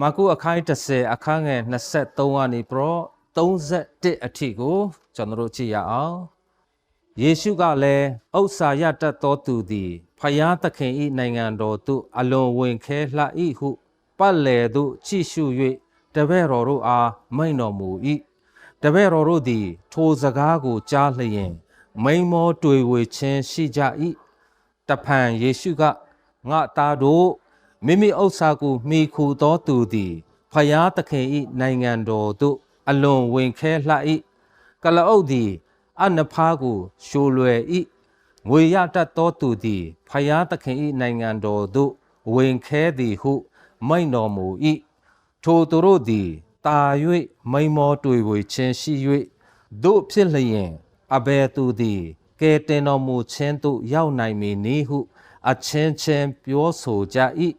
မာကုအခိုင်း30အခန်းငယ်23ကနေပရော31အထိကိုကျွန်တော်တို့ကြည့်ရအောင်ယေရှုကလည်းဥစ္စာရတတ်သောသူသည်ဖယားသခင်၏နိုင်ငံတော်သို့အလွန်ဝင်ခဲလှ၏ဟုပတ်လည်သို့ကြည့်ရှု၍တပည့်တော်တို့အားမိန့်တော်မူ၏တပည့်တော်တို့သည် ထိုစကားကိုကြားလျင် မိန်မောတွေ့ဝေခြင်းရှိကြ၏တဖန်ယေရှုကငါသားတို့ မိမိဥစ္စာကိုမိခူသောသူသည်ဖယားသခင်၏နိုင်ငံတော်သို့အလွန်ဝင်ခဲလှ၏ကလအုပ်သည်အနဖားကိုရှိုးလွယ်၏ငွေရတတ်သောသူသည်ဖယားသခင်၏နိုင်ငံတော်သို့ဝင်ခဲသည်ဟု မိန့်တော်မူ၏ထိုသူတို့သည်တာ၍မိန်မောတွေ့ဝေခြင်းရှိ၍တို့ဖြစ်လျင်အဘယ်သူသည်ကဲတင်တော်မူခြင်းသို့ရောက်နိုင်မည်နည်းဟု အချင်းချင်းပြောဆိုကြ၏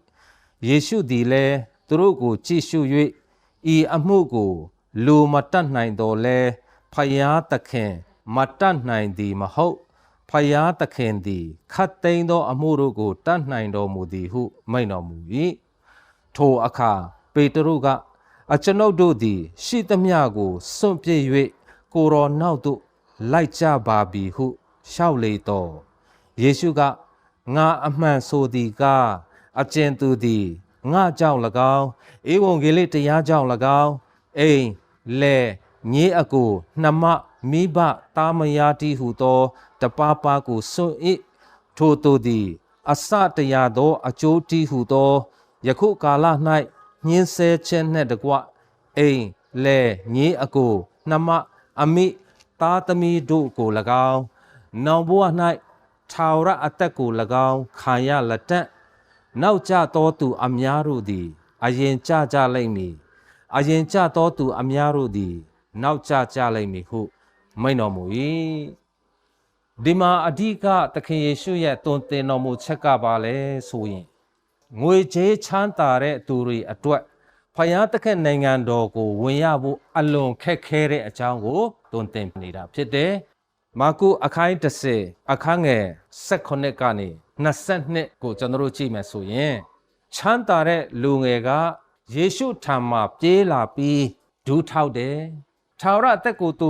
ယေရှုသည်လည်းသူတို့ကိုကြည့်ရှု၍ဤအမှုကိုလူမတတ်နိုင်တော်လဲဖယားသခင်မတတ်နိုင်သည်မဟုတ်ဖယားသခင်သည်ခတ်သိမ်းသော အမှုတို့ကိုတတ်နိုင်တော်မူသည်ဟုမိန့်တော်မူ၏ထိုအခါပေတရုကအကျွန်ုပ်တို့သည် ရှိသမျှကိုစွန့်ပစ်၍ကိုယ်တော်နောက်သို့လိုက်ကြပါပြီဟုလျှောက်လေတော်ယေရှုကငါအမှန်ဆိုသည်ကား အကျဉ်သူသည်ငါကြောင့်၎င်းဧဝံဂေလိတရားကြောင့်၎င်းအိမ်လဲမြေးအကိုနှမမိဘတာမယာတိဟုသောတပါးပါးကိုစွန့်၏ထိုသူသည် အစတရားသောအကျိုးတီးဟုသောယခုကာလ၌ညင်းဆဲခြင်းနှင့်တကွအိမ်လဲမြေးအကိုနှမအမိသားသမီးတို့ကို၎င်းနောင်ဘဝ၌ထာဝရအသက်ကို၎င်းခံရလက်တန့် နောက်ကျသောသူအများတို့သည် အရင်ကြကြလိမ့်မည်အရင်ကြသောသူအများတို့သည် နောက်ကျကြလိမ့်မည်ဟု မိန့်တော်မူ၏ဒီမှာအဓိကသခင်ယေရှုရဲ့တုံတင်တော်မူချက်ကပါလဲဆိုရင်ငွေကြေးချမ်းသာတဲ့သူတွေအတွက်ဖယားသခင်နိုင်ငံတော်ကိုဝင်ရဖို့အလွန်ခက်ခဲတဲ့အကြောင်းကိုတုံတင်နေတာဖြစ်တယ် မာကုအခိုင်း30အခန်းငယ်16ကနေ22ကိုကျွန်တော်တို့ကြည့်မယ်ဆိုရင်ချမ်းသာတဲ့လူငယ်ကယေရှုထံမှာပြေးလာပြီးဒူးထောက်တယ်။ထာဝရအသက်ကိုသူ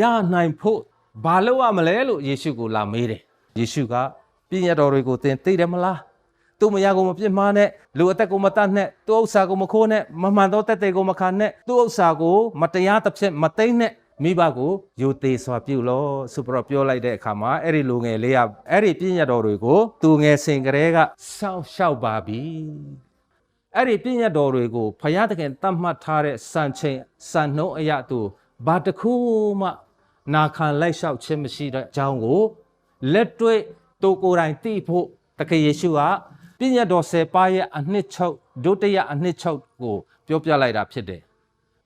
ရနိုင်ဖို့ဘာလုပ်ရမလဲလို့ယေရှုကိုလာမေးတယ်။ယေရှုကပြည့်ရတော်တွေကိုသင်သိတယ်မလား။သူ့မယားကိုမပြစ်မှားနဲ့လူအသက်ကိုမတတ်နဲ့သူ့ဥစ္စာကိုမခိုးနဲ့မမှန်သောတက်တဲ့ကိုမခံနဲ့သူ့ဥစ္စာကိုမတရားသဖြင့်မသိမ့်နဲ့ မိဘကိုယူသေးစွာပြုလို့ဆိုပြီးတော့ပြောလိုက်တဲ့အခါမှာအဲ့ဒီလူငယ်လေးကအဲ့ဒီပြည့်ရတော်တွေကိုသူငယ်စဉ်ကလေးကစောင့်ရှောက်ပါပြီအဲ့ဒီပြည့်ရတော်တွေကိုဖယားတခင်တတ်မှတ်ထားတဲ့စံချိန်စံနှုန်းအရာသူဘာတစ်ခုမှနာခံလိုက်လျှောက်ခြင်းမရှိတဲ့အကြောင်းကိုလက်တွေ့သူကိုယ်တိုင်သိဖို့တခင်ယေရှုကပြည့်ရတော်၁၀ပါးရဲ့အနှစ်ချုပ်ဒုတိယအနှစ်ချုပ်ကိုပြောပြလိုက်တာဖြစ်တယ်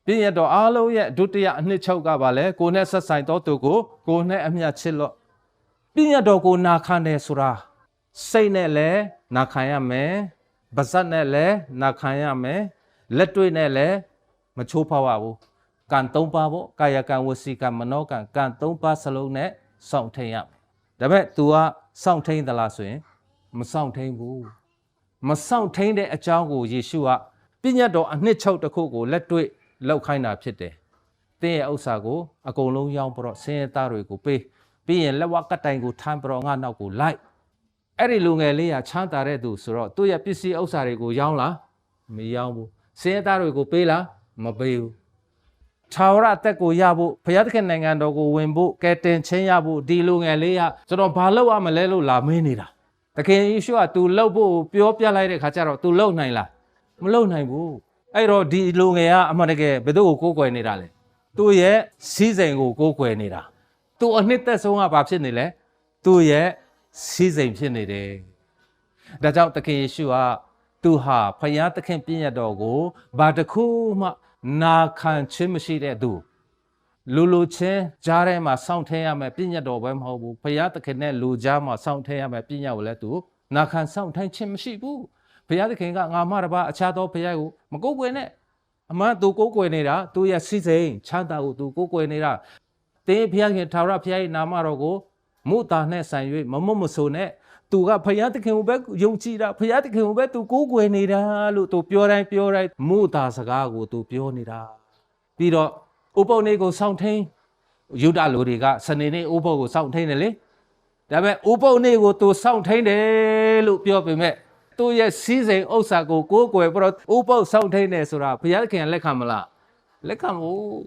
ပြည့်ရတော်အားလုံးရဲ့ဒုတိယအနှစ်ချုပ်ကပါလဲကိုယ်နဲ့ဆက်ဆိုင်သောသူကိုကိုယ်နဲ့အမျှချစ်လို့ပြည့်ရတော်ကိုနာခံတယ်ဆိုတာစိတ်နဲ့လည်းနာခံရမယ်ပါဇက်နဲ့လည်းနာခံရမယ်လက်တွေ့နဲ့လည်းမချိုးဖောက်ရဘူးကံ၃ပါးပေါ့ကာယကံဝစီကံမနောကံကံ၃ပါးစလုံးနဲ့စောင့်ထိန်ရမယ်ဒါပေမဲ့ तू ကစောင့်ထိန်သလားဆိုရင်မစောင့်ထိန်ဘူးမစောင့်ထိန်တဲ့အကြောင်းကိုယေရှုကပြည့်ညတ်တော်အနှစ်ချုပ်တစ်ခုကိုလက်တွေ့ လောက်ခိုင်းတာဖြစ်တယ်။တင်းရဲ့ဥစ္စာကိုအကုန်လုံးရောင်းပြီးတော့ဆင်းရဲသားတွေကိုပေးပြီးရင်လက်ဝက်ကတိုင်ကိုထမ်းပြီးတော့ငါနောက်ကိုလိုက်အဲ့ဒီလူငယ်လေးကချမ်းသာတဲ့သူဆိုတော့သူ့ရဲ့ပစ္စည်းဥစ္စာတွေကိုရောင်းလားမရောင်းဘူးဆင်းရဲသားတွေကိုပေးလားမပေးဘူးထာဝရအသက်ကိုရဖို့ဘုရားသခင်နိုင်ငံတော်ကိုဝင်ဖို့ကဲတင်ချင်းရဖို့ဒီလူငယ်လေးကကျွန်တော်ဘာလုပ်ရမလဲလို့လာမင်းနေတာတခင်ယေရှုက तू လှုပ်ဖို့ပြောပြလိုက်တဲ့ခါကျတော့ तू လှုပ်နိုင်လားမလှုပ်နိုင်ဘူး အဲ့တော့ဒီလူငယ်ကအမှန်တကယ်ဘယ်သူ့ကိုကိုးကွယ်နေတာလဲသူ့ရဲ့စီးစိမ်ကိုကိုးကွယ်နေတာသူအနှစ်သက်ဆုံးကဘာဖြစ်နေလဲသူ့ရဲ့စီးစိမ်ဖြစ်နေတယ်ဒါကြောင့်သခင်ယေရှုကသူဟာဖယားသခင်ပြည့်ရတော်ကိုဘာတစ်ခုမှနာခံခြင်းမရှိတဲ့သူလူလူချင်းကြားထဲမှာစောင့်ထင်းရမယ်ပြည့်ညတ်တော်ပဲမဟုတ်ဘူးဖယားသခင်နဲ့လူကြားမှာစောင့်ထင်းရမယ်ပြည့်ညတ်ကိုလည်းသူနာခံစောင့်ထိုင်ခြင်းမရှိဘူး ဘုရားသခင်ကငါမတပါအခြားသောဘုရားကိုမကိုးကွယ်နဲ့အမှန်သူကိုးကွယ်နေတာသူရဲ့စီစိန်ချမ်းသာကိုသူကိုးကွယ်နေတာတင်းဘုရားခင်ထာဝရဘုရားရဲ့နာမတော်ကိုမုတာနဲ့ဆိုင်၍မမွတ်မဆိုနဲ့သူကဖယားသခင်ကိုပဲယုံကြည်တာဖယားသခင်ကိုပဲသူကိုးကွယ်နေတာလို့သူပြောတိုင်းပြောတိုင်းမို့တာစကားကိုသူပြောနေတာပြီးတော့ဥပုပ်နေကိုစောင့်ထိန်ယူဒလူတွေကစနေနေ့ဥပုပ်ကိုစောင့်ထိန်တယ်လေဒါပေမဲ့ဥပုပ်နေကိုသူစောင့်ထိန်တယ်လို့ပြောပေမဲ့ သူ့ရဲ့စီးစိမ်ဥစ္စာကိုကိုးကွယ်ပြီးတော့ဥပုပ်စောင့်ထိန်တယ်ဆိုတာဘုရားသခင်ကလက်ခံမလားလက်ခံမို့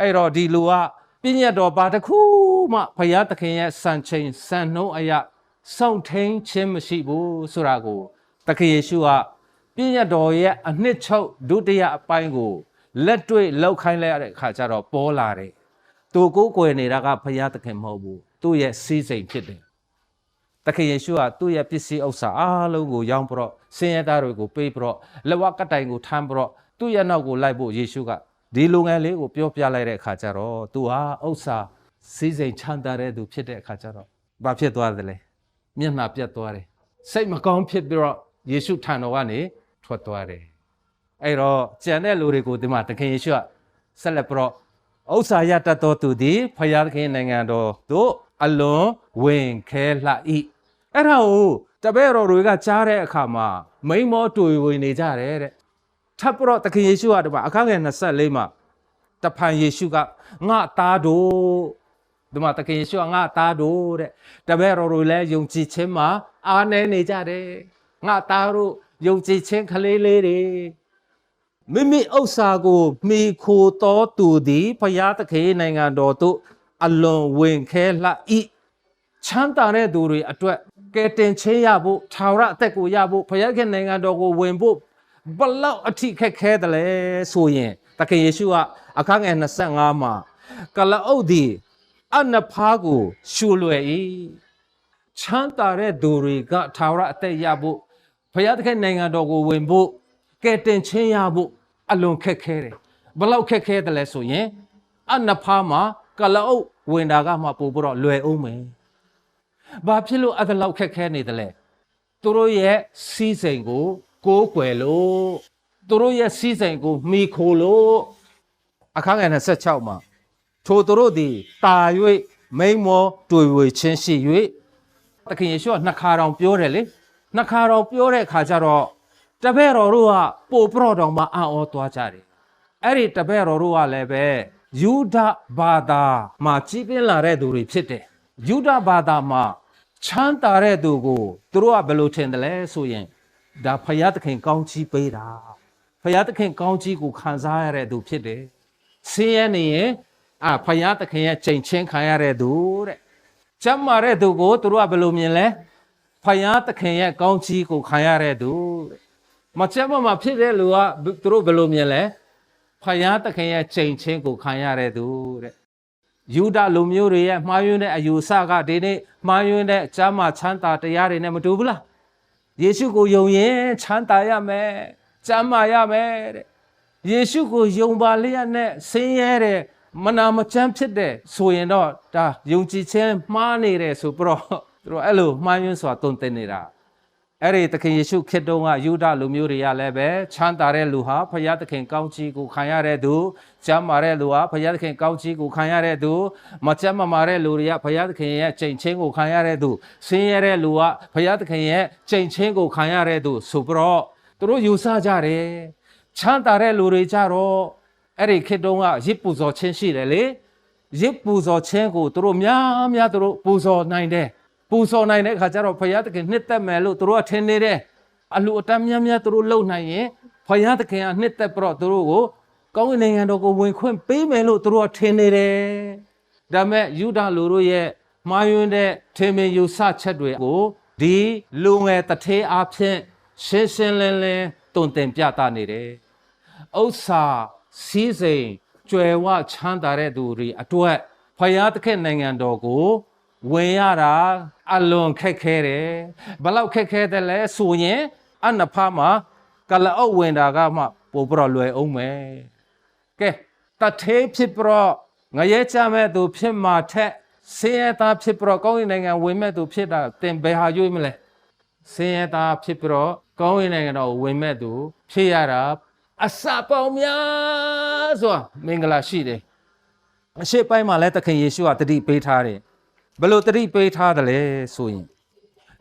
အဲ့တော့ဒီလူကပြည့်ညတ်တော်ဘာတစ်ခုမှဘုရားသခင်ရဲ့စံချိန်စံနှုန်းအရာစောင့်ထိန်ခြင်းမရှိဘူးဆိုတာကိုသခင်ယေရှုကပြည့်ညတ်တော်ရဲ့အနှစ်ချုပ်ဒုတိယအပိုင်းကိုလက်တွေ့လောက်ခိုင်းလိုက်ရတဲ့အခါကျတော့ပေါ်လာတယ်သူကိုယ်ကိုယ်နေတာကဘုရားသခင်မဟုတ်ဘူးသူ့ရဲ့စီးစိမ်ဖြစ်တယ်။သ ခင်ယေရှုကသူ့ရဲ့ပစ္စည်းဥစ္စာအားလုံးကိုရောင်းပြီးတော့ဆင်းရဲသားတွေကိုပေးပြီးတော့လက်ဝါးကတိုင်ကိုထမ်းပြီးတော့သူ့ရဲ့နောက်ကိုလိုက်ဖို့ယေရှုကဒီလူငယ်လေးကိုပြောပြလိုက်တဲ့အခါကျတော့သူဟာဥစ္စာစီးစိမ်ချမ်းသာတဲ့သူဖြစ်တဲ့အခါကျတော့ဘာဖြစ်သွားသလဲ။မျက်နှာပြတ်သွားတယ်။စိတ်မကောင်းဖြစ်ပြီးတော့ယေရှုထံတော်ကနေထွက်သွားတယ်။အဲ့တော့ကျန်တဲ့လူတွေကိုဒီမှာတခင်ယေရှုကဆက်လက်ပြီးတော့ဥစ္စာရတတ်တော်သူသည်ဖယားသခင်နိုင်ငံတော်သို့အလွန်ဝင်ခဲလှ၏ အဲ့ဒါကိုတပည့်တော်တွေကကြားတဲ့အခါမှာမိန်မောတွေ့ဝင်နေကြတယ်တဲ့ထပ်ပြီးတော့တခင်ယေရှုကဒီမှာအခန်းငယ်24မှာတဖန်ယေရှုကငါသားတို့ဒီမှာတခင်ယေရှုကငါသားတို့တဲ့တပည့်တော်တွေလည်းယုံကြည်ခြင်းမှာအားနည်းနေကြတယ်ငါသားတို့ယုံကြည်ခြင်းကလေးလေးတွေမိမိဥစ္စာကိုမိခိုတော်သူသည်ဖျားသခင်နိုင်ငံတော်သို့အလွန်ဝင်ခဲလှ၏ချမ်းသာတဲ့သူတွေအတွက် ကဲတင်ချင်းရဖို့ထာဝရအသက်ကိုရဖို့ဖျားခင်နိုင်ငံတော်ကိုဝင်ဖို့ဘလောက်အထိခက်ခဲတယ်လဲဆိုရင်သခင်ယေရှုကအခန်းငယ်25မှာကလအုပ်သည်အနဖားကိုရှူလွယ်၏ချမ်းသာတဲ့သူတွေကထာဝရအသက်ရဖို့ဖျားသခင်နိုင်ငံတော်ကိုဝင်ဖို့ကဲတင်ချင်းရဖို့အလွန်ခက်ခဲတယ်ဘလောက်ခက်ခဲတယ်လဲဆိုရင်အနဖားမှာကလအုပ်ဝင်တာကမှပို့ပြီးတော့လွယ်အောင်မယ် ဘာဖြစ်လို့အဲ့ဒါလောက်ခက်ခဲနေတယ်လဲသူတို့ရဲ့စီးစိမ်ကို ကိုးကွယ်လို့သူတို့ရဲ့စီးစိမ်ကိုမိခိုလို့အခန်းငယ်26မှာထိုသူတို့သည်တာ၍မိန်မောတွေ့ဝေချင်းရှိ၍သခင်ယေရှုကနှစ်ခါတောင်ပြောတယ်လေနှစ်ခါတောင်ပြောတဲ့အခါကျတော့တပည့်တော်တို့ကပို့ပရော့တော်မှာအံ့ဩသွားကြတယ်အဲ့ဒီတပည့်တော်တို့ကလည်းပဲယူဒဘာသာမှာကြီးပြင်းလာတဲ့သူတွေဖြစ်တယ် ယူဒဘာသာမှာချမ်းသာတဲ့သူကိုသူတို့ကဘယ်လိုထင်တယ်လဲဆိုရင်ဒါဖယားသခင်ကောင်းချီးပေးတာဖယားသခင်ကောင်းချီးကိုခံစားရတဲ့သူဖြစ်တယ်ဆင်းရဲနေရင်အာဖယားသခင်ရဲ့ချိန်ချင်းခံရတဲ့သူတဲ့ကျမ်းမာတဲ့သူကိုသူတို့ကဘယ်လိုမြင်လဲဖယားသခင်ရဲ့ကောင်းချီးကိုခံရတဲ့သူတဲ့မချက်မမှာဖြစ်တဲ့လူကသူတို့ဘယ်လိုမြင်လဲဖယားသခင်ရဲ့ချိန်ချင်းကိုခံရတဲ့သူတဲ့ ယူဒလူမျိုးတွေရဲ့မှားယွင်းတဲ့အယူဆကဒီနေ့မှားယွင်းတဲ့ကျမ်းမာချမ်းသာတရားတွေနဲ့မတူဘူးလားယေရှုကိုယုံရင်ချမ်းသာရမယ်ကျမ်းမာရမယ်တဲ့ယေရှုကိုယုံပါလျက်နဲ့ဆင်းရဲတဲ့မနာမချမ်းဖြစ်တဲ့ဆိုရင်တော့ဒါယုံကြည်ခြင်းမှားနေတယ်ဆိုပြီးတော့သူတို့အဲ့လိုမှားယွင်းစွာတုံ့တင်နေတာ အဲ့ဒီသခင်ယေရှုခရစ်တော်ကယူဒလူမျိုးတွေကလည်းပဲချမ်းသာတဲ့လူဟာဖခင်သခင်ကောင်းချီးကိုခံရတဲ့သူကျမ်းမာတဲ့လူဟာဖခင်သခင်ကောင်းချီးကိုခံရတဲ့သူမကျမ်းမမာတဲ့လူတွေကဖခင်သခင်ရဲ့ချိန်ချင်းကိုခံရတဲ့သူဆင်းရဲတဲ့လူကဖခင်သခင်ရဲ့ချိန်ချင်းကိုခံရတဲ့သူဆိုပြီးတော့သူတို့ယူဆကြတယ်ချမ်းသာတဲ့လူတွေကြတော့အဲ့ဒီခရစ်တော်ကရစ်ပူဇော်ခြင်းရှိတယ်လေရစ်ပူဇော်ခြင်းကိုသူတို့များများသူတို့ပူဇော်နိုင်တယ် ပူဇော်နိုင်တဲ့အခါကျတော့ဘုရားသခင်နှစ်သက်မယ်လို့သူတို့ကထင်နေတယ်အလှအတမ်းများများသူတို့လုပ်နိုင်ရင်ဘုရားသခင်ကနှစ်သက်ပြီးတော့သူတို့ကိုကောင်းကင်နိုင်ငံတော်ကိုဝင်ခွင့်ပေးမယ်လို့သူတို့ကထင်နေတယ်ဒါပေမဲ့ယူဒလူတို့ရဲ့မှားယွင်းတဲ့ထင်မြင်ယူဆချက်တွေကိုဒီလူငယ်တထေးအားဖြင့်ရှင်းရှင်းလင်းလင်းတုံ့တင်ပြသနေတယ်ဥစ္စာစည်းစိမ်ကြွယ်ဝချမ်းသာတဲ့သူတွေအတွက်ဖယားသခင်နိုင်ငံတော်ကို ဝင်ရတာအလွန်ခက်ခဲတယ်ဘယ်လောက်ခက်ခဲတယ်လဲဆိုရင်အနဖာမှာကလအုပ်ဝင်တာကမှပိုပြီးတော့လွယ်အောင်မယ်ကဲတထေးဖြစ်ပြီးတော့ငရဲကြမဲ့သူဖြစ်မှာထက်ဆင်းရဲသားဖြစ်ပြီးတော့ကောင်းကင်နိုင်ငံဝင်မဲ့သူဖြစ်တာတင်ဘယ်ဟာရွေးမလဲဆင်းရဲသားဖြစ်ပြီးတော့ကောင်းကင်နိုင်ငံတော်ကိုဝင်မဲ့သူဖြစ်ရတာအစပေါင်းများစွာမင်္ဂလာရှိတယ်အရှိပိုင်းမှာလည်းသခင်ယေရှုကတတိပေးထားတယ် ဘယ်လိုတတိပေးထားတယ်လဲဆိုရင်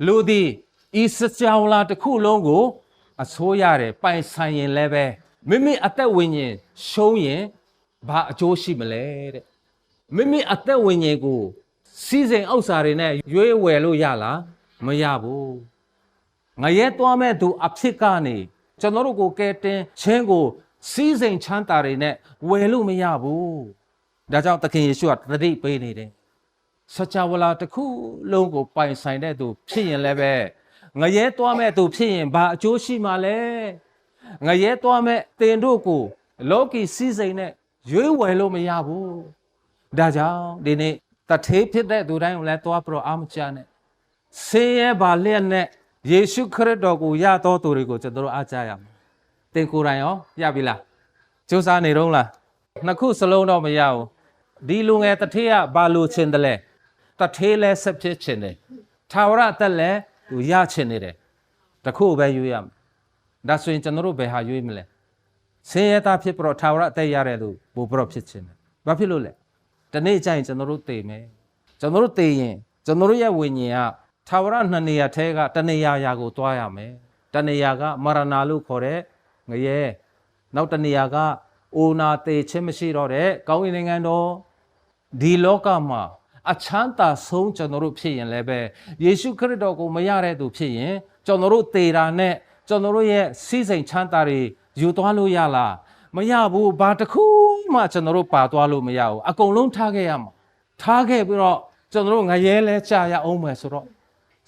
လူသည်ဤစကြောင်လာတစ်ခုလုံးကို အစိုးရတယ်ပိုင်ဆိုင်ရင်လည်းပဲမိမိအသက်ဝိညာဉ်ရှုံးရင်ဘာအကျိုးရှိမလဲတဲ့မိမိအသက်ဝိညာဉ်ကို စီစဉ်ဥစ္စာတွေနဲ့ရွေးဝယ်လို့ရလားမရဘူးငရဲသွားမဲ့သူအဖြစ်ကနေကျွန်တော်တို့ကိုကဲတင်ချင်းကို စီစဉ်ချမ်းသာတွေနဲ့ဝယ်လို့မရဘူးဒါကြောင့်သခင်ယေရှုကတတိပေးနေတယ် စကြဝဠာတစ်ခုလုံးကိုပိုင်ဆိုင်တဲ့သူဖြစ်ရင်လည်းပဲငရဲသွားမဲ့သူဖြစ်ရင်ဘာအကျိုးရှိမှာလဲငရဲသွားမဲ့တင်တို့ကိုလောကီစည်းစိမ်နဲ့ရွေးဝယ်လို့မရဘူးဒါကြောင့်ဒီနေ့တထေးဖြစ်တဲ့သူတိုင်းကိုလည်းသွားပြီးတော့အာမချနဲ့ဆင်းရဲပါလျက်နဲ့ယေရှုခရစ်တော်ကိုယတော်သူတွေကိုကျွန်တော်တို့အားကြရမယ်တင်ကိုယ်တိုင်ရောရပြီလားစူးစမ်းနေတော့လားနှစ်ခုစလုံးတော့မရဘူးဒီလူငယ်တထေးကဘာလို့ချင်တယ်လဲ တထေးလဲဆက်ဖြစ်ချင်တယ်ထာဝရအသက်လဲသူရချင်နေတယ်တခုပဲရွေးရမယ်ဒါဆိုရင်ကျွန်တော်တို့ဘယ်ဟာရွေးမလဲဆင်းရဲသားဖြစ်ပြီးတော့ထာဝရအသက်ရတဲ့သူဘို့ပြီးတော့ဖြစ်ချင်တယ်ဘာဖြစ်လို့လဲဒီနေ့ကျရင်ကျွန်တော်တို့သိမယ်ကျွန်တော်တို့သိရင်ကျွန်တော်တို့ရဲ့ဝိညာဉ်ကထာဝရနှစ်နေရာထဲကတနေရာရာကိုတွားရမယ်တနေရာကမရဏလို့ခေါ်တဲ့ငရဲနောက်တနေရာကအိုနာတေခြင်းမရှိတော့တဲ့ကောင်းကင်နိုင်ငံတော်ဒီလောကမှာ အချမ်းသာဆုံးကျွန်တော်တို့ဖြစ်ရင်လည်းပဲယေရှုခရစ်တော်ကိုမရတဲ့သူဖြစ်ရင်ကျွန်တော်တို့သေတာနဲ့ကျွန်တော်တို့ရဲ့စီးစိမ်ချမ်းသာတွေယူသွားလို့ရလားမရဘူးဘာတစ်ခုမှကျွန်တော်တို့ပါသွားလို့မရဘူးအကုန်လုံးထားခဲ့ရမှာထားခဲ့ပြီးတော့ကျွန်တော်တို့ငရဲလဲကြာရအောင်မယ်ဆိုတော့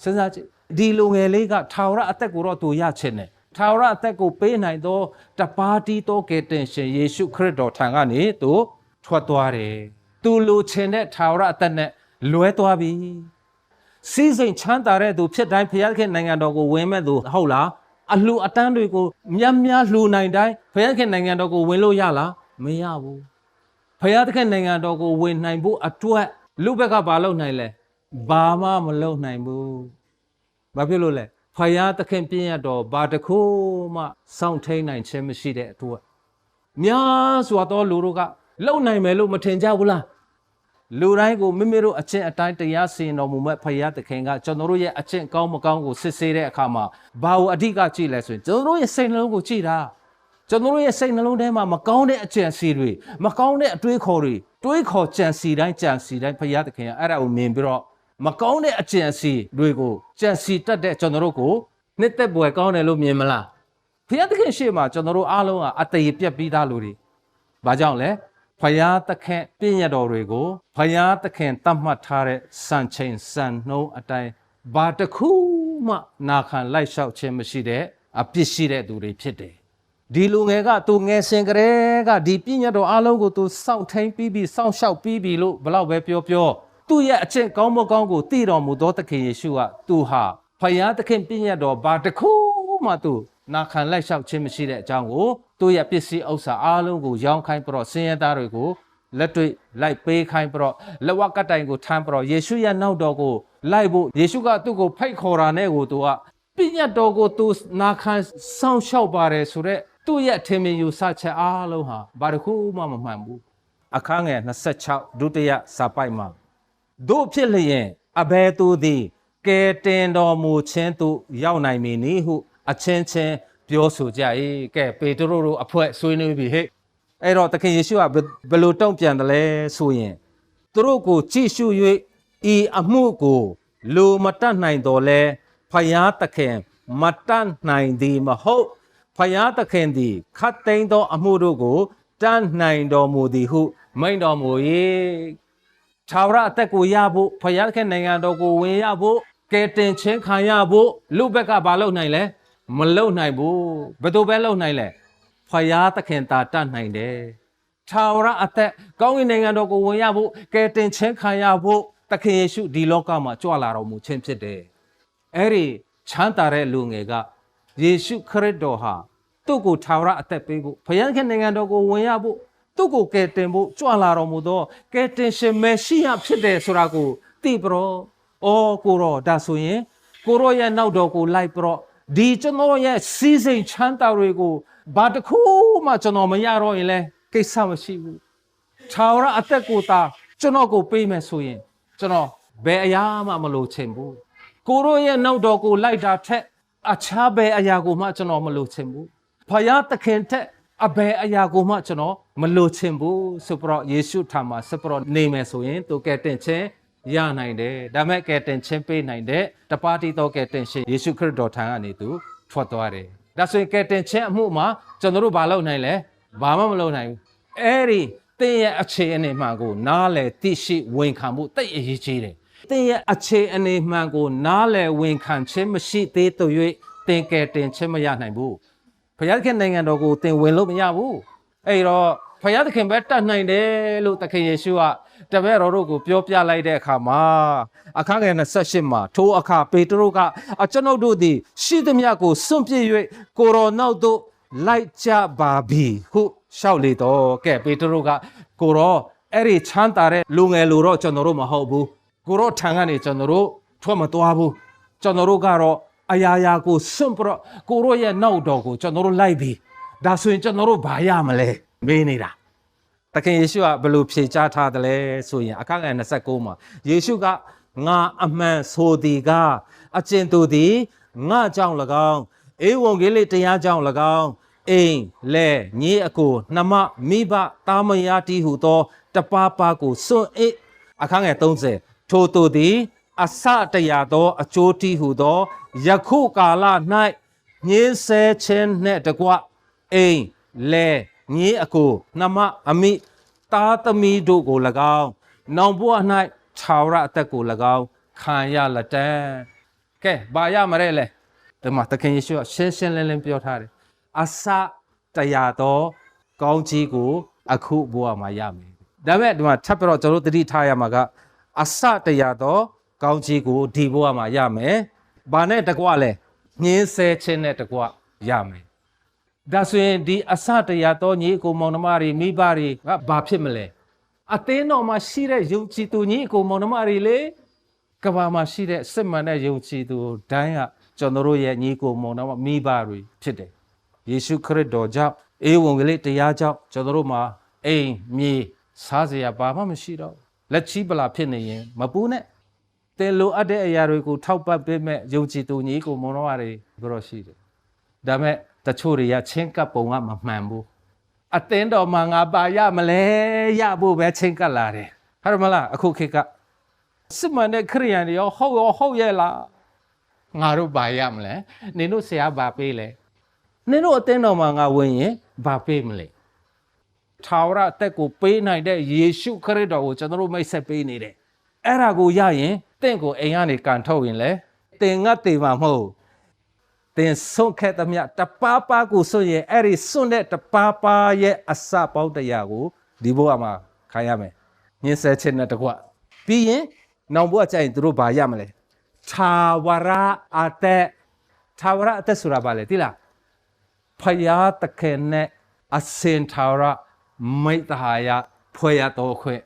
စဉ်းစားကြည့်ဒီလူငယ်လေးကထာဝရအသက်ကိုတော့သူရချင်တယ်ထာဝရအသက်ကိုပေးနိုင်သောတပါးတီးသောကယ်တင်ရှင်ယေရှုခရစ်တော်ထံကနေသူထွက်သွားတယ် သူလူချင်တဲ့ထာဝရအသက်နဲ့လွဲသွားပြီစီးစိမ်ချမ်းသာတဲ့သူဖြစ်တိုင်းဘုရားခင်နိုင်ငံတော်ကိုဝင်မဲ့သူဟုတ်လားအလှအတန်းတွေကိုမြတ်များလှူနိုင်တိုင်းဘုရားခင်နိုင်ငံတော်ကိုဝင်လို့ရလားမရဘူးဘုရားသခင်နိုင်ငံတော်ကိုဝင်နိုင်ဖို့အတွက်လူဘက်ကဘာလုပ်နိုင်လဲဘာမှမလုပ်နိုင်ဘူးဘာဖြစ်လို့လဲဖယားသခင်ပြည့်ရတော်ဘာတခုမှစောင့်ထိန်နိုင်ခြင်းမရှိတဲ့အတွက်များစွာသောလူတို့က လုံနိုင်မယ်လို့မထင်ကြဘူးလားလူတိုင်းကိုမိမိတို့အချင်းအတိုင်းတရားစီရင်တော်မူမဲ့ဖယားသခင်ကကျွန်တော်တို့ရဲ့အချင်းကောင်းမကောင်းကိုစစ်ဆေးတဲ့အခါမှာဘာကိုအဓိကကြည့်လဲဆိုရင်ကျွန်တော်တို့ရဲ့စိတ်နှလုံးကိုကြည့်တာကျွန်တော်တို့ရဲ့စိတ်နှလုံးထဲမှာမကောင်းတဲ့အကြံစီတွေမကောင်းတဲ့အတွေးခေါ်တွေတွေးခေါ်ကြံစီတိုင်းကြံစီတိုင်းဖယားသခင်ကအဲ့ဒါကိုမြင်ပြီးတော့မကောင်းတဲ့အကြံစီတွေကိုကြံစီတတ်တဲ့ကျွန်တော်တို့ကိုနှစ်သက်ပွယ်ကောင်းတယ်လို့မြင်မလားဖယားသခင်ရှေ့မှာကျွန်တော်တို့အားလုံးကအတည်ပြက်ပြီးသားလူတွေဘာကြောင့်လဲ ဖယားသခင်ပြည့်ညတ်တော်တွေကိုဖယားသခင်တတ်မှတ်ထားတဲ့စံချိန်စံနှုန်းအတိုင်းဘာတစ်ခုမှနာခံလိုက်လျှောက်ခြင်းမရှိတဲ့အပြစ်ရှိတဲ့သူတွေဖြစ်တယ်ဒီလူငယ်ကသူငယ်စဉ်ကလေးကဒီပြည့်ညတ်တော်အားလုံးကိုသူစောင့်ထိန်ပြီးပြီးစောင့်ရှောက်ပြီးပြီးလို့ဘလောက်ပဲပြောပြောသူ့ရဲ့အချက်ကောင်းမကောင်းကိုသိတော်မူသောသခင်ယေရှုကသူဟာဖယားသခင်ပြည့်ညတ်တော်ဘာတစ်ခုမှသူနာခံလိုက်လျှောက်ခြင်းမရှိတဲ့အကြောင်းကို သူ့ရဲ့ပစ္စည်းဥစ္စာအားလုံးကိုရောင်းခိုင်းပြီးတော့ဆင်းရဲသားတွေကိုလက်တွေ့လိုက်ပေးခိုင်းပြီးတော့လက်ဝက်ကတိုင်ကိုထမ်းပြီးတော့ယေရှုရဲ့နောက်တော်ကိုလိုက်ဖို့ယေရှုကသူ့ကိုဖိတ်ခေါ်တာနဲ့ကိုသူကပြည့်ညတ်တော်ကိုသူနာခံစောင့်ရှောက်ပါတယ်ဆိုတော့သူ့ရဲ့ထင်မြင်ယူဆချက်အားလုံးဟာဘာတစ်ခုမှမမှန်ဘူးအခန်းငယ်26ဒုတိယစာပိုက်မှာတို့ဖြစ်လျင်အဘယ်သူသည်ကဲတင်တော်မူခြင်းသို့ရောက်နိုင်မည်နည်းဟု အချင်းချင်း ပြောဆိုကြ၏ကဲပေတရုတို့အဖွဲ့ဆွေးနွေးပြီဟဲ့အဲ့တော့သခင်ယေရှုကဘယ်လိုတုံ့ပြန်တယ်လဲဆိုရင်သူတို့ကိုကြည့်ရှု၍ဤအမှုကိုလူမတတ်နိုင်တော်လဲဖယားသခင်မတတ်နိုင်သည်မဟုတ်ဖယားသခင်သည်ခတ်သိမ်းသောအမှုတို့ကိုတတ်နိုင်တော်မူသည်ဟု မိန့်တော်မူ၏ထာဝရအသက်ကိုရဖို့ဖယားသခင်နိုင်ငံတော်ကိုဝင်ရဖို့ကဲတင်ချင်းခံရဖို့လူဘက်ကဘာလုပ်နိုင်လဲ မလုပ်နိုင်ဘူးဘယ်သူပဲလုပ်နိုင်လဲဖယားသခင်သာတတ်နိုင်တယ်ထာဝရအသက်ကောင်းကင်နိုင်ငံတော်ကိုဝင်ရဖို့ကဲတင်ချင်းခံရဖို့သခင်ယေရှုဒီလောကမှာကြွလာတော်မူခြင်းဖြစ်တယ်အဲ့ဒီချမ်းသာတဲ့လူငယ်ကယေရှုခရစ်တော်ဟာသူ့ကိုထာဝရအသက်ပေးဖို့ဖယားသခင်နိုင်ငံတော်ကိုဝင်ရဖို့သူ့ကိုကယ်တင်ဖို့ကြွလာတော်မူသောကယ်တင်ရှင်မေရှိယဖြစ်တယ်ဆိုတာကိုသိပရောအော်ကိုရောဒါဆိုရင်ကိုရောရဲ့နောက်တော်ကိုလိုက်ပရော ဒီကျွန်တော်ရဲ့စီးစိမ်ချမ်းသာတွေကိုဘာတစ်ခုမှကျွန်တော်မရတော့ရင်လဲကိစ္စမရှိဘူး။ခြာဝရအသက်ကိုသာကျွန်တော်ကိုပေးမယ်ဆိုရင်ကျွန်တော်ဘယ်အရာမှမလိုချင်ဘူးကိုရောရဲ့နောက်တော်ကိုလိုက်တာထက်အခြားဘယ်အရာကိုမှကျွန်တော်မလိုချင်ဘူးဖယားသခင်ထက်အဘယ်အရာကိုမှကျွန်တော်မလိုချင်ဘူးဆိုပြီးတော့ယေရှုထံမှာဆက်ပြီးတော့နေမယ်ဆိုရင်သူကဲတင်ခြင်း ရနိုင်တယ်ဒါမဲ့ကဲတင်ခြင်းပေးနိုင်တဲ့တပါတီတော့ကဲတင်ရှင်ယေရှုခရစ်တော်ထံကနေသူထွက်သွားတယ်ဒါဆိုရင်ကဲတင်ခြင်းအမှုမှာကျွန်တော်တို့ဘာလုပ်နိုင်လဲဘာမှမလုပ်နိုင်ဘူးအဲ့ဒီတင်းရဲ့အခြေအနေမှန်ကို နားလေသိရှိဝန်ခံမှုတိတ်အရေးကြီးတယ်တင်းရဲ့အခြေအနေမှန်ကို နားလေဝန်ခံခြင်းမရှိသေးတော့၍တင်ကဲတင်ခြင်းမရနိုင်ဘူးဖယားသခင်နိုင်ငံတော်ကိုသင်ဝင်လို့မရဘူးအဲ့တော့ဖယားသခင်ပဲတတ်နိုင်တယ်လို့သခင်ယေရှုက တပည့်တော်တို့ကိုပြောပြလိုက်တဲ့အခါမှာအခန်းငယ်28မှာထိုအခါပေတရုကအကျွန်ုပ်တို့သည် ရှိသမျှကိုစွန့်ပစ်၍ကိုရောနောက်သို့လိုက်ကြပါပြီဟုရှောက်လေတော့ကဲပေတရုကကိုရောအဲ့ဒီချမ်းသာတဲ့လူငယ်လူတော့ကျွန်တော်တို့မဟုတ်ဘူးကိုရောထံကနေကျွန်တော်တို့ထွက်မသွားဘူးကျွန်တော်တို့ကတော့အရာရာကိုစွန့်ပြတော့ကိုရောရဲ့နောက်တော်ကိုကျွန်တော်တို့လိုက်ပြီဒါဆိုရင်ကျွန်တော်တို့ဘာရမလဲမေးနေတာ တခင်ယေရှုကဘယ်လိုဖြေကြားထားတယ်လဲဆိုရင်အခန်းငယ်29မှာယေရှုကငါအမှန်ဆိုသည်ကအကျဉ်သူသည်ငါကြောင့်၎င်းဧဝံဂေလိတရားကြောင့်၎င်းအိမ်လဲညီအကိုနှမမိဘတာမယာတီဟုသော တပါးပါးကိုစွန့်အိအခန်းငယ်30ထိုသူသည်အစတရာသောအကျိုးတီဟုသောယခုကာလ၌ညင်းဆဲခြင်းနှင့်တကွအိမ်လဲ ညီအကိုနှမအမိတာသမီတို့ကို၎င်းနောင်ဘဝ၌ခြာဝရအသက်ကို၎င်းခံရလက်တံကဲဘာရမရဲလဲဒီမှာသခင်ယေရှုကရှင်းရှင်းလင်းလင်းပြောထားတယ်အစတရာသောကောင်းကြီးကို အခုဘဝမှာရမယ်ဒါပေမဲ့ဒီမှာထပ်ပြီးတော့ကျွန်တော်တို့သတိထားရမှာကအစတရာသောကောင်းကြီးကိုဒီဘဝမှာရမယ်။ဘာနဲ့တကွလဲညင်းဆဲခြင်းနဲ့တကွရမယ်။ ဒါဆိုရင်ဒီအစတရာသောညီအကိုမောင်နှမတွေမိဘတွေကဘာဖြစ်မလဲ။အသင်းတော်မှာရှိတဲ့ယုံကြည်သူညီအကိုမောင်နှမတွေလေကဘာမှာရှိတဲ့စစ်မှန်တဲ့ယုံကြည်သူတိုင်းကကျွန်တော်တို့ရဲ့ညီအကိုမောင်နှမမိဘတွေဖြစ်တယ်။ယေရှုခရစ်တော်ကြောင့်အေဝံဂေလိတရားကြောင့်ကျွန်တော်တို့မှာအိမ်မြေစားစရာဘာမှမရှိတော့ဘူးလက်ချီးပလာဖြစ်နေရင်မပူးနဲ့တင်လိုအပ်တဲ့အရာတွေကိုထောက်ပံ့ပေးမဲ့ယုံကြည်သူညီကိုမောင်နှမတွေဘယ်တော့ရှိတယ်ဒါမဲ့ တချို့တွေကချင်းကပ်ပုံကမမှန်ဘူးအသင်းတော်မှာငါပါရမလဲရဖို့ပဲချင်းကပ်လာတယ်ဟုတ်မလားအခုခေတ်ကစစ်မှန်တဲ့ခရိယန်တွေရောဟုတ်ရောဟုတ်ရဲ့လားငါတို့ပါရမလဲနင်တို့ဆရာပါပေးလဲနင်တို့အသင်းတော်မှာငါဝင်ရင်ဘာပေးမလဲထာဝရအသက်ကိုပေးနိုင်တဲ့ယေရှုခရစ်တော်ကိုကျွန်တော်တို့မိတ်ဆက်ပေးနေတယ်။အဲ့ဒါကိုရရင်တင့်ကိုအိမ်ကနေကန်ထုတ်ရင်လေတင်ငတ်တေမှာမဟုတ် ဘူးတင်ဆုံးခဲ့သမျှတပါးပါးကိုစွန့်ရင်အဲ့ဒီစွန့်တဲ့တပါးပါးရဲ့အစပေါင်းတရားကိုဒီဘဝမှာခံရမယ်။ညင်ဆဲခြင်းနဲ့တကွပြီးရင်နောင်ဘဝကျရင်သူတို့ဘာရမလဲ။ထာဝရအသက်ထာဝရအသက်ဆိုတာဘာလဲသိလား။ဖယားတခင်နဲ့အစင်ထာဝရမိတ္တဟာယဖွဲ့ရတော်ခွင့်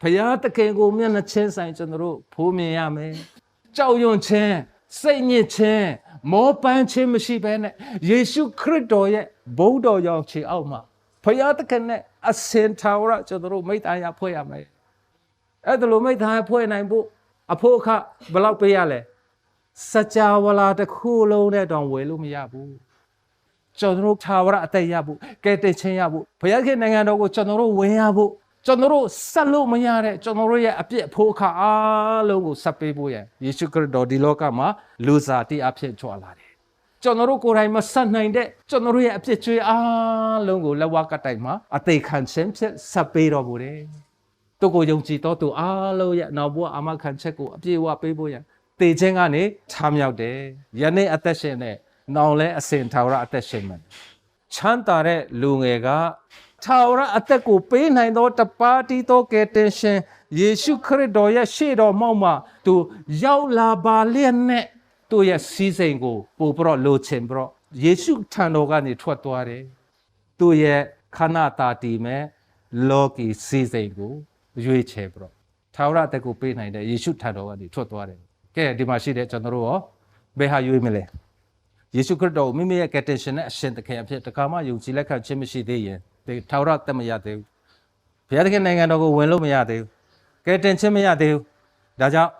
ဖယားတခင်ကိုမျက်နှာချင်းဆိုင်ကျွန်တော်တို့ဖိုးမြင်ရမယ်ကြောက်ရွံ့ခြင်းစိတ်ညစ်ခြင်း မောပန်းခြင်းမရှိဘဲနဲ့ယေရှုခရစ်တော်ရဲ့ဘုန်းတော်ရောင်ခြေအောက်မှာဖယားတခင်နဲ့အစင်ထာဝရကျွန်တော်တို့မိတ္တဟာယဖွဲ့ရမယ်အဲ့ဒါလိုမိတ္တဟာယဖွဲ့နိုင်ဖို့အဖို့အခဘယ်လောက်ပေးရလဲစကြဝဠာတစ်ခုလုံးနဲ့တောင်ဝယ်လို့မရဘူးကျွန်တော်တို့သာဝရအသက်ရဖို့ကဲတင်ချင်းရဖို့ဘုရားခင်နိုင်ငံတော်ကိုကျွန်တော်တို့ဝင်ရဖို့ ကျွန်တော်တို့ဆက်လို့မရတဲ့ကျွန်တော်တို့ရဲ့အပြစ်အဖို့အခါအားလုံးကိုဆက်ပေးဖို့ရန်ယေရှုခရစ်တော်ဒီလောကမှာလူစားတိအဖြစ်ကြွလာတယ်ကျွန်တော်တို့ကိုယ်တိုင်မဆက်နိုင်တဲ့ကျွန်တော်တို့ရဲ့အပြစ်ကြွေးအားလုံးကိုလက်ဝါးကတိုင်မှာအသေးခံခြင်းဖြစ်ဆက်ပေးတော်မူတယ်သူကိုယုံကြည်တော်သူအားလုံးရဲ့နောက်ဘဝအာမခံချက်ကိုအပြည့်အဝပေးဖို့ရန်တေခြင်းကနေချမ်းမြောက်တယ်ယနေ့အသက်ရှင်တဲ့နောင်လဲအစဉ်ထာဝရအသက်ရှင်မယ်ချမ်းသာတဲ့လူငယ်က ထာဝရအသက်ကိုပေးနိုင်သောတပါးတီသောကယ်တင်ရှင်ယေရှုခရစ်တော်ရဲ့ရှေ့တော်မှောက်မှာသူရောက်လာပါလျက်နဲ့သူ့ရဲ့စီးစိမ်ကိုပို့ပြီးတော့လိုချင်ပြီးတော့ယေရှုထံတော်ကနေထွက်သွားတယ်သူ့ရဲ့ခန္ဓာတာတီမဲ့လောကီစီးစိမ်ကိုရွေးချယ်ပြီးတော့ထာဝရအသက်ကိုပေးနိုင်တဲ့ယေရှုထံတော်ကနေထွက်သွားတယ်ကဲဒီမှာရှိတဲ့ကျွန်တော်တို့ရောဘယ်ဟာရွေးမလဲယေရှုခရစ်တော်ကိုမိမိရဲ့ကယ်တင်ရှင်နဲ့အရှင်သခင်အဖြစ်တခါမှယုံကြည်လက်ခံခြင်းမရှိသေးရင် ဒီထာဝရတက်မရသေးဘူးဘုရားသခင်နိုင်ငံတော်ကိုဝင်လို့မရသေးဘူးကယ်တင်ခြင်းမရသေးဘူးဒါကြောင့်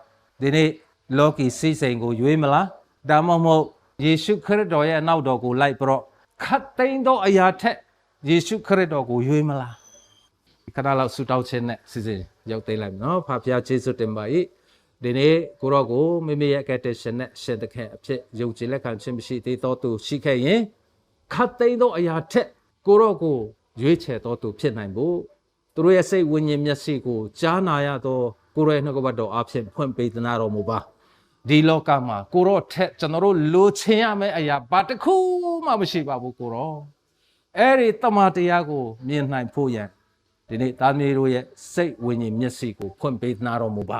ဒီနေ့လောကီစီးစိမ်ကိုရွေးမလားဒါမှမဟုတ်ယေရှုခရစ်တော်ရဲ့အနောက်တော်ကိုလိုက်ပြီးတော့ခတ်သိမ်းသောအရာထက်ယေရှုခရစ်တော်ကိုရွေးမလားခဏလောက်ဆူတောင်းခြင်းနဲ့စီစဉ်ရောက်သိမ်းလိုက်မယ်နော်ဖာဖျားကျေးဇူးတင်ပါ၏ဒီနေ့ကိုရောကိုမိမိရဲ့ကက်တရှင်နဲ့ရှင်တခင်အဖြစ်ယုံကြည်လက်ခံခြင်းမရှိသေးသောသူရှိခဲ့ရင်ခတ်သိမ်းသောအရာထက်ကိုရောကို ရွေးချယ်သောသူဖြစ်နိုင်ဖို့သူတို့ရဲ့စိတ်ဝိညာဉ်မျက်စိကိုကြားနာရသောကိုရောရဲ့နှုတ်ကပတ်တော်အဖြစ်ဖွင့်ပေးသနာတော်မူပါဒီလောကမှာကိုရောထက်ကျွန်တော်တို့လိုချင်ရမယ့်အရာဘာတစ်ခုမှမရှိပါဘူးကိုရောအဲ့ဒီတမန်တရားကိုမြင်နိုင်ဖို့ရန်ဒီနေ့သားမြေတို့ရဲ့စိတ်ဝိညာဉ်မျက်စိကိုဖွင့်ပေးသနာတော်မူပါ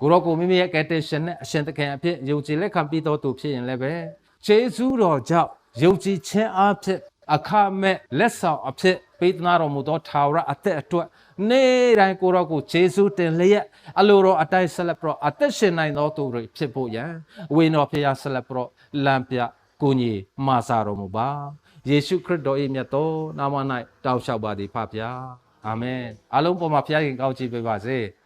ကိုရောကိုမိမိရဲ့ကယ်တင်ရှင်နဲ့အရှင်သခင်အဖြစ်ယုံကြည်လက်ခံပြီးတော်သူဖြစ်ရင်လည်းပဲခြေစူးတော်ကြောင့်ယုံကြည်ခြင်းအဖြစ် အခမဲ့လက်ဆောင်အဖြစ်ပေးသနာတော်မူသောထာဝရအသက်အတွက်နေ့တိုင်းကိုရောကိုခြေစူးတင်လျက်အလိုတော်အတိုင်းဆက်လက်ပြီးတော့အသက်ရှင်နိုင်သောသူတွေဖြစ်ဖို့ရန်ဝိညာဉ်တော်ဖျားဆက်လက်ပြီးတော့လမ်းပြကိုကြီးမာစာတော်မူပါယေရှုခရစ်တော်၏မြတ်သောနာမ၌တောင်းလျှောက်ပါသည်ဖပါအာမင်အလုံးပေါ်မှာဖျားခင်ကောင်းချီးပေးပါစေ။